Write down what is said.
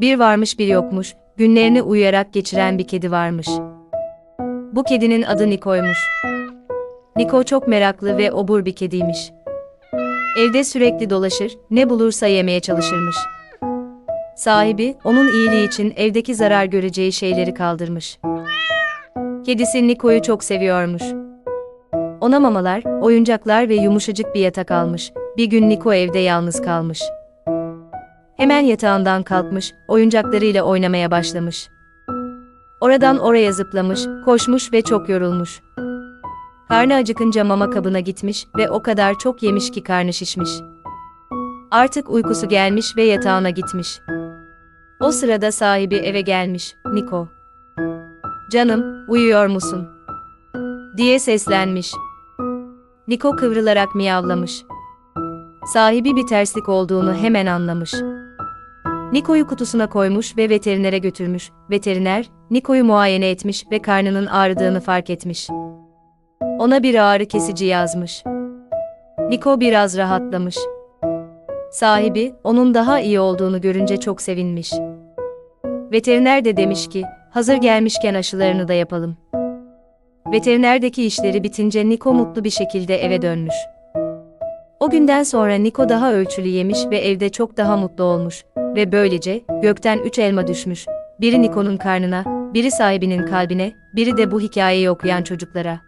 Bir varmış bir yokmuş, günlerini uyuyarak geçiren bir kedi varmış. Bu kedinin adı Niko'ymuş. Niko çok meraklı ve obur bir kediymiş. Evde sürekli dolaşır, ne bulursa yemeye çalışırmış. Sahibi, onun iyiliği için evdeki zarar göreceği şeyleri kaldırmış. Kedisi Niko'yu çok seviyormuş. Ona mamalar, oyuncaklar ve yumuşacık bir yatak almış. Bir gün Niko evde yalnız kalmış. Hemen yatağından kalkmış, oyuncaklarıyla oynamaya başlamış. Oradan oraya zıplamış, koşmuş ve çok yorulmuş. Karnı acıkınca mama kabına gitmiş ve o kadar çok yemiş ki karnı şişmiş. Artık uykusu gelmiş ve yatağına gitmiş. O sırada sahibi eve gelmiş, Niko. Canım, uyuyor musun? diye seslenmiş. Niko kıvrılarak miyavlamış. Sahibi bir terslik olduğunu hemen anlamış. Niko'yu kutusuna koymuş ve veterinere götürmüş. Veteriner, Niko'yu muayene etmiş ve karnının ağrıdığını fark etmiş. Ona bir ağrı kesici yazmış. Niko biraz rahatlamış. Sahibi, onun daha iyi olduğunu görünce çok sevinmiş. Veteriner de demiş ki, hazır gelmişken aşılarını da yapalım. Veterinerdeki işleri bitince Niko mutlu bir şekilde eve dönmüş. O günden sonra Niko daha ölçülü yemiş ve evde çok daha mutlu olmuş ve böylece gökten üç elma düşmüş. Biri Niko'nun karnına, biri sahibinin kalbine, biri de bu hikayeyi okuyan çocuklara.